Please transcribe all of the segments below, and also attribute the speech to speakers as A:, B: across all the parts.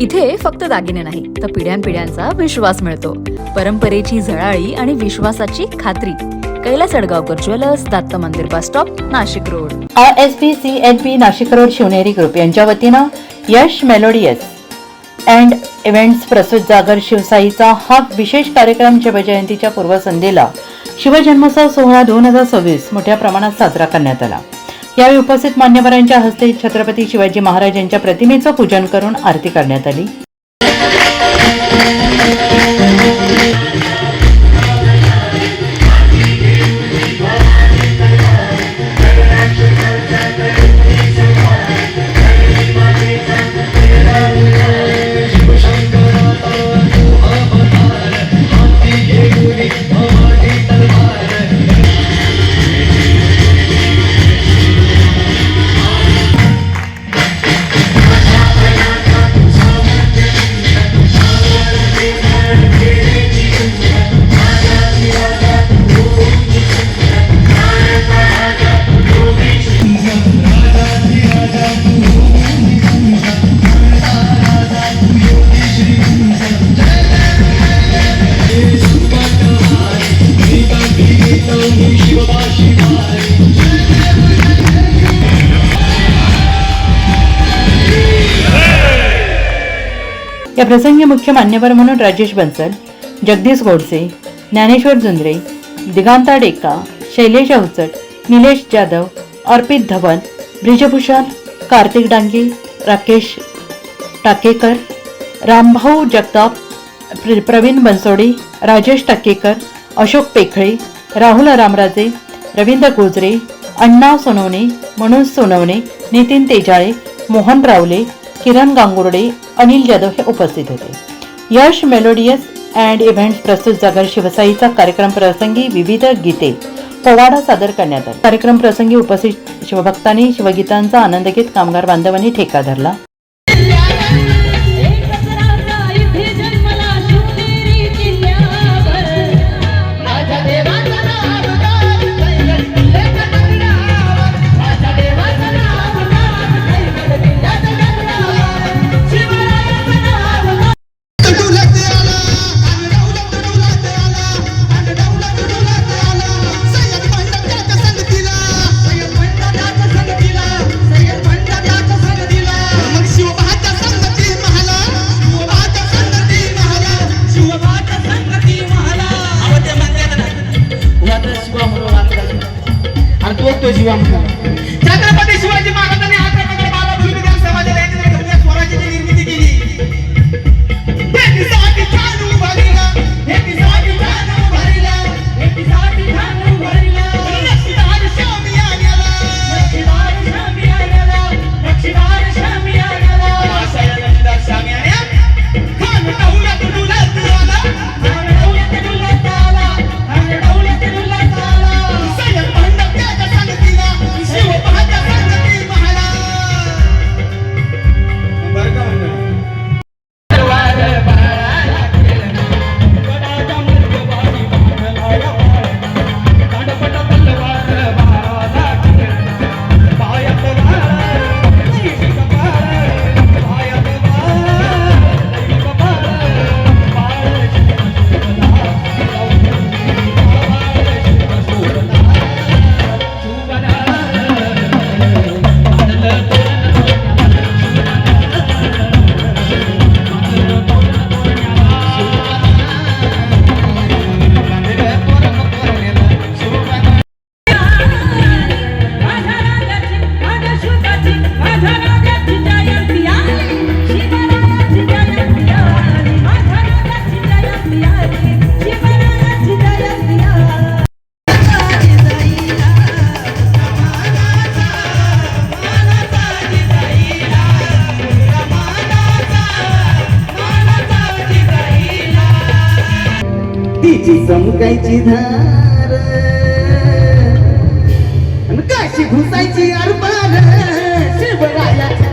A: इथे फक्त दागिने नाही तर पिढ्यानपिढ्यांचा विश्वास मिळतो. परंपरेची झळाळी आणि विश्वासाची खात्री. Kailas Adgaonkar jewellers Datta Mandir bus stop Nashik road.
B: R S P C N P Nashik road Shivneri group यांच्या वतीनं यश मेलोडियस अँड इव्हेंट्स प्रसूत जागर शिवसाईचा हा विशेष कार्यक्रम शिवजयंतीच्या पूर्वसंध्येला शिवजन्मोत्सव सोहळा दोन हजार सव्वीस मोठ्या प्रमाणात साजरा करण्यात आला. यावेळी उपस्थित मान्यवरांच्या हस्ते छत्रपती शिवाजी महाराज यांच्या प्रतिमेचं पूजन करून आरती करण्यात आली. या प्रसंगी मुख्य मान्यवर म्हणून राजेश बन्सल जगदीश गोडसे ज्ञानेश्वर जुंद्रे दिगांता डेका शैलेश अवचट निलेश जाधव अर्पित धवन ब्रिजभूषण कार्तिक डांगे राकेश टाकेकर रामभाऊ जगताप प्र- प्रवीण बनसोडे राजेश टाकेकर अशोक पेखळे राहुल रामराजे रवींद्र गोजरे अण्णा सोनवणे मनोज सोनवणे नितीन तेजाळे मोहन रावले किरण गांगुर्डे अनिल जाधव हे उपस्थित होते. यश मेलोडियस अँड इव्हेंट्स प्रस्तुत जागर शिवसाईचा कार्यक्रम प्रसंगी विविध गीते पोवाडा सादर करण्यात आला. कार्यक्रम प्रसंगी उपस्थित शिवभक्तांनी शिवगीतांचा आनंद घेत कामगार बांधवांनी ठेका धरला.
C: वाचला जीवामध्ये छत्रपती शिवाजी महाराजांनी चमकायची धार. अन काशी घुसायची अरबार शिवरायाची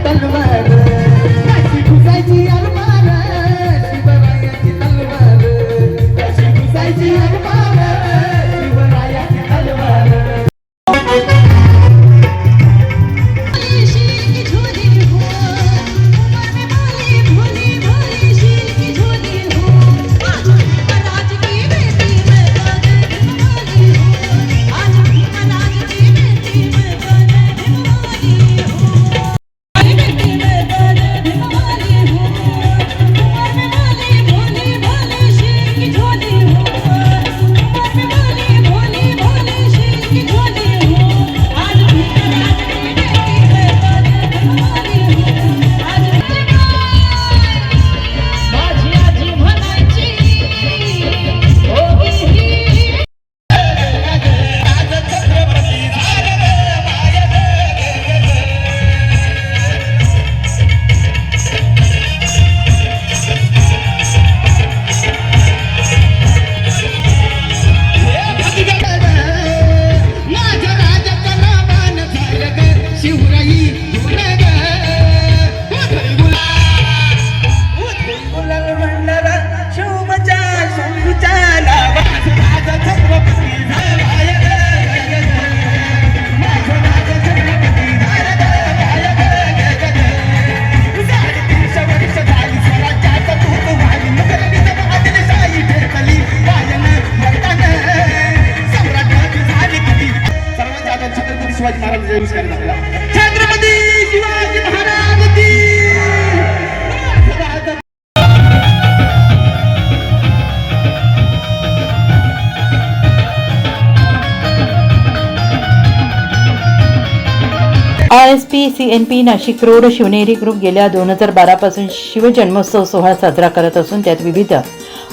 B: P C N P Nashik road Shivneri group गेल्या दोन हजार बारापासून शिवजन्मोत्सव सोहळा साजरा करत असून त्यात विविध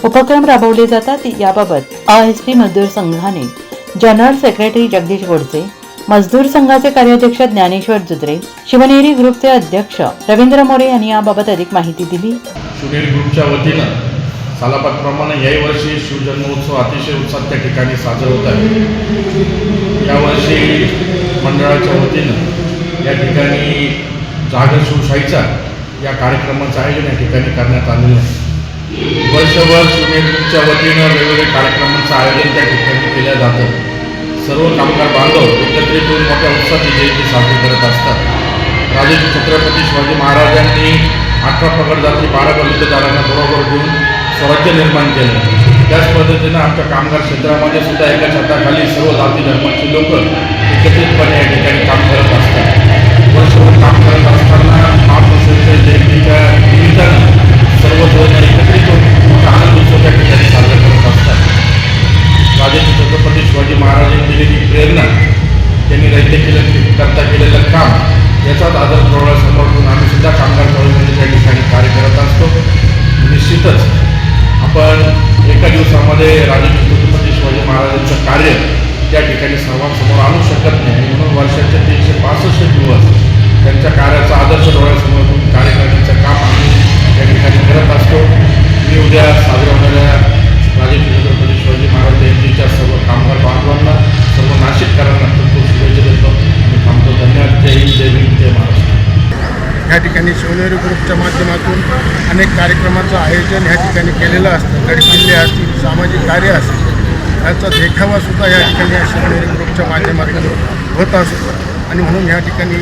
B: उपक्रम राबवले जातात. याबाबत एस पी मजदूर संघाने जनरल सेक्रेटरी जगदीश गोडसे मजदूर संघाचे कार्याध्यक्ष ज्ञानेश्वर जुत्रे शिवनेरी ग्रुपचे अध्यक्ष रवींद्र मोरे यांनी याबाबत अधिक माहिती दिली.
D: शिवनेरी ग्रुपच्या वतीनं सालाबादप्रमाणे याही वर्षी शिवजन्मोत्सव अतिशय उत्साहात त्या ठिकाणी साजरा होत आहे. यावर्षी मंडळाच्या वतीनं या ठिकाणी जागर शिवशाहीचा या कार्यक्रमाचं आयोजन या ठिकाणी करण्यात आलेलं आहे. वर्षभर सुमेच्या वतीनं वेगवेगळ्या कार्यक्रमांचं आयोजन त्या ठिकाणी केलं जातं. सर्व कामगार बांधव एकत्रित होऊन मोठ्या उत्साहात जयंती साजरी करत असतात. राजे छत्रपती शिवाजी महाराजांनी अठरा पगड जाती बारा बलुतदारांना बरोबर घेऊन स्वराज्य निर्माण केलं. त्याच पद्धतीनं आमच्या कामगार क्षेत्रामध्ये सुद्धा एका छताखाली सर्व जाती धर्माचे लोक एकत्रितपणे या ठिकाणी काम करत असतात. वर्षभर काम करत असताना महापुरुषांच्या जयंतीच्या निमित्तानं सर्वजण एकत्रित होऊन मोठा आनंद उत्सव त्या ठिकाणी साजरा करत असतात राजे छत्रपती शिवाजी महाराजांनी दिलेली प्रेरणा त्यांनी रद्द केलं करता केलेलं काम याचाच आदर डोळा समोरून आम्ही सुद्धा कामगार चळवळीमध्ये त्या ठिकाणी कार्य करत असतो निश्चितच आपण एका दिवसामध्ये राजे छत्रपती शिवाजी महाराजांचं कार्य त्या ठिकाणी सर्वांसमोर आणू शकत नाही. आणि म्हणून वर्षाचे तीनशे पासष्ट दिवस त्यांच्या कार्याचा आदर्श डोळ्यासमोर ठेवून कार्य करण्याचं काम आम्ही त्या ठिकाणी करत असतो. मी उद्या साजऱ्या होणाऱ्या राजे छत्रपती शिवाजी महाराज जयंतीच्या सर्व कामगार बांधवांना सर्व नाशिककरांना खूप खूप शुभेच्छा देतो. आणि थांबतो. धन्यवाद. जय हिंद जय भीम जय महाराष्ट्र.
E: ह्या ठिकाणी शिवनेरी ग्रुपच्या माध्यमातून अनेक कार्यक्रमाचं आयोजन ह्या ठिकाणी केलेलं असतं. गडकिल्ले असतील सामाजिक कार्य असतील. याचा देखावासुद्धा या ठिकाणी या शिवनेरी ग्रुपच्या माध्यमातून होत असतो. आणि म्हणून ह्या ठिकाणी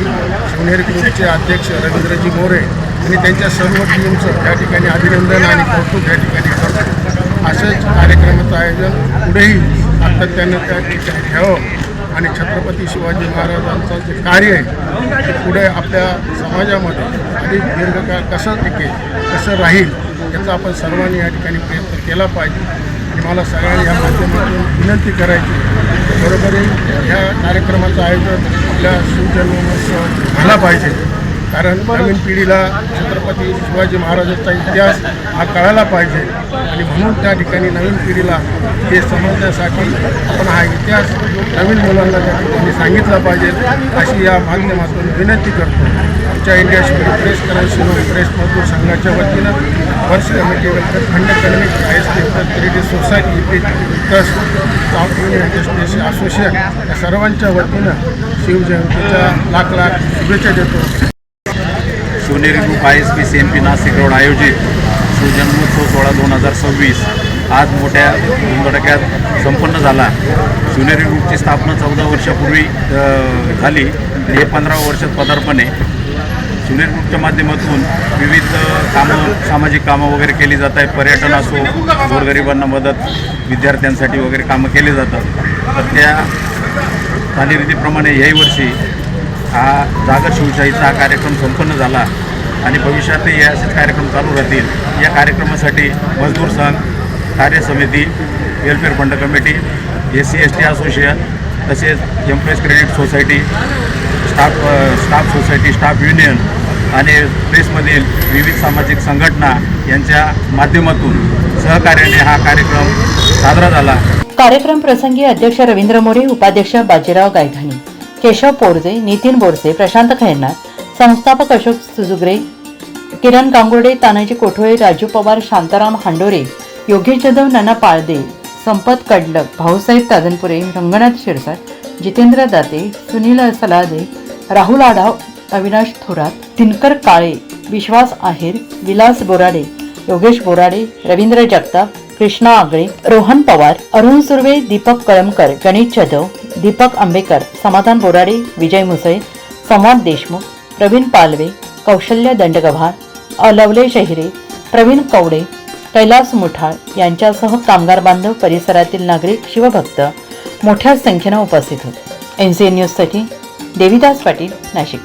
E: शिवनेरी ग्रुपचे अध्यक्ष रवींद्रजी मोरे आणि त्यांच्या सर्व टीमचं या ठिकाणी अभिनंदन आणि कौतुक या ठिकाणी करतो असेच कार्यक्रमाचं आयोजन पुढेही सातत्यानं त्या ठिकाणी ठेवावं. आणि छत्रपती शिवाजी महाराजांचं जे कार्य आहे ते पुढे आपल्या समाजामध्ये अधिक दीर्घकाळ कसं टिकेल कसं राहील याचा आपण सर्वांनी या ठिकाणी प्रयत्न केला पाहिजे. आणि मला सगळ्यांनी या माध्यमातून विनंती करायची. बरोबर ह्या कार्यक्रमाचं आयोजन आपल्या शिवजन्मोत्सव झाला पाहिजे. कारण नवीन पिढीला छत्रपती शिवाजी महाराजांचा इतिहास हा कळायला पाहिजे. आणि म्हणून त्या ठिकाणी नवीन पिढीला हे समजण्यासाठी आपण हा इतिहास नवीन मुलांना त्या ठिकाणी सांगितला पाहिजे. अशी या माध्यमातून विनंती करतो. आमच्या इंडिया प्रेस करायची प्रेस मजदूर संघाच्या वतीनं वर्ष कमिटी वेलफेअर फंड कलिमिक I society trust south union industries association या सर्वांच्या वतीनं शिवजयंतीच्या लाख लाख शुभेच्छा देतो.
F: Shivneri group I S P C M P Nashik road आयोजित शिवजन्मोत्सव सोहळा दोन हजार सव्वीस आज मोठ्या धुमधडक्यात संपन्न झाला. शिवनेरी ग्रुपची स्थापना चौदा वर्षापूर्वी झाली हे पंधरा वर्षात पदार्पण आहे. शिवनेरी ग्रुपच्या माध्यमातून विविध कामं सामाजिक कामं वगैरे केली जात आहे पर्यटन असो गोरगरिबांना मदत विद्यार्थ्यांसाठी वगैरे कामं केली जातात. तर त्या चालीरीतीप्रमाणे याही वर्षी हा जागर शिवशाहीचा हा कार्यक्रम संपन्न झाला आणि भविष्यातही हे असेच कार्यक्रम चालू राहतील. या कार्यक्रमासाठी मजदूर संघ कार्य समिती welfare fund committee S C S T association तसेच employees credit society staff staff society staff union आणि प्रेसमधील विविध सामाजिक संघटना यांच्या माध्यमातून सहकार्याने हा कार्यक्रम साजरा झाला.
B: कार्यक्रम प्रसंगी अध्यक्ष रवींद्र मोरे उपाध्यक्ष बाजीराव गायघाणी केशव पोरजे नितीन बोरसे प्रशांत खैरनाथ संस्थापक अशोक सुजुगरे किरण गांगुर्डे तानाजी कोठोळे राजू पवार शांताराम हांडोरे योगेश जाधव नाना पाळदे संपत कडलक भाऊसाहेब तादनपुरे रंगनाथ शिरसाट जितेंद्र दाते सुनील सलादे राहुल आढाव अविनाश थोरात दिनकर काळे विश्वास आहेर विलास बोराडे योगेश बोराडे रवींद्र जगताप कृष्णा आगळे रोहन पवार अरुण सुर्वे दीपक कळमकर गणेश जाधव दीपक आंबेकर समाधान बोराडे विजय मुसळे संवाद देशमुख प्रवीण पालवे कौशल्य दंडगव्हार अलवले शहिरे प्रवीण कवडे कैलास मुठाळ यांच्यासह कामगार बांधव परिसरातील नागरिक शिवभक्त मोठ्या संख्येनं उपस्थित होते. एन सी एन न्यूजसाठी देविदास पाटील नाशिक